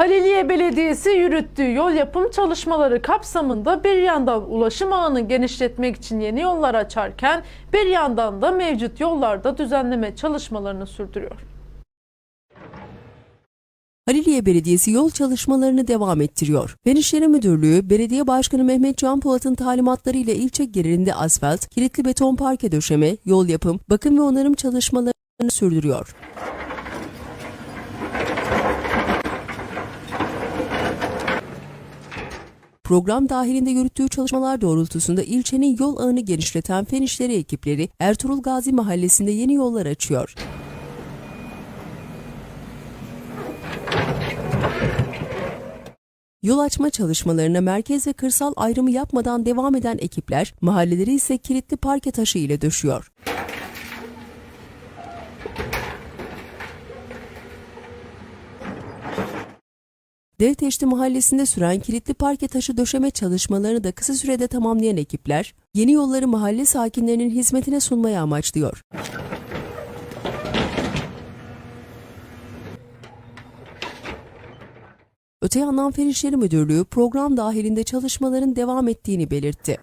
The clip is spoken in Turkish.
Haliliye Belediyesi yürüttüğü yol yapım çalışmaları kapsamında bir yandan ulaşım ağını genişletmek için yeni yollar açarken bir yandan da mevcut yollarda düzenleme çalışmalarını sürdürüyor. Haliliye Belediyesi yol çalışmalarını devam ettiriyor. İşleri Müdürlüğü, Belediye Başkanı Mehmet Can Polat'ın talimatlarıyla ilçe genelinde asfalt, kilitli beton parke döşeme, yol yapım, bakım ve onarım çalışmalarını sürdürüyor. Program dahilinde yürüttüğü çalışmalar doğrultusunda ilçenin yol ağını genişleten fen işleri ekipleri Ertuğrul Gazi Mahallesi'nde yeni yollar açıyor. Yol açma çalışmalarına merkez ve kırsal ayrımı yapmadan devam eden ekipler mahalleleri ise kilitli parke taşı ile döşüyor. Dereteşti mahallesinde süren kilitli parke taşı döşeme çalışmalarını da kısa sürede tamamlayan ekipler, yeni yolları mahalle sakinlerinin hizmetine sunmayı amaçlıyor. Öte yandan Fen İşleri Müdürlüğü program dahilinde çalışmaların devam ettiğini belirtti.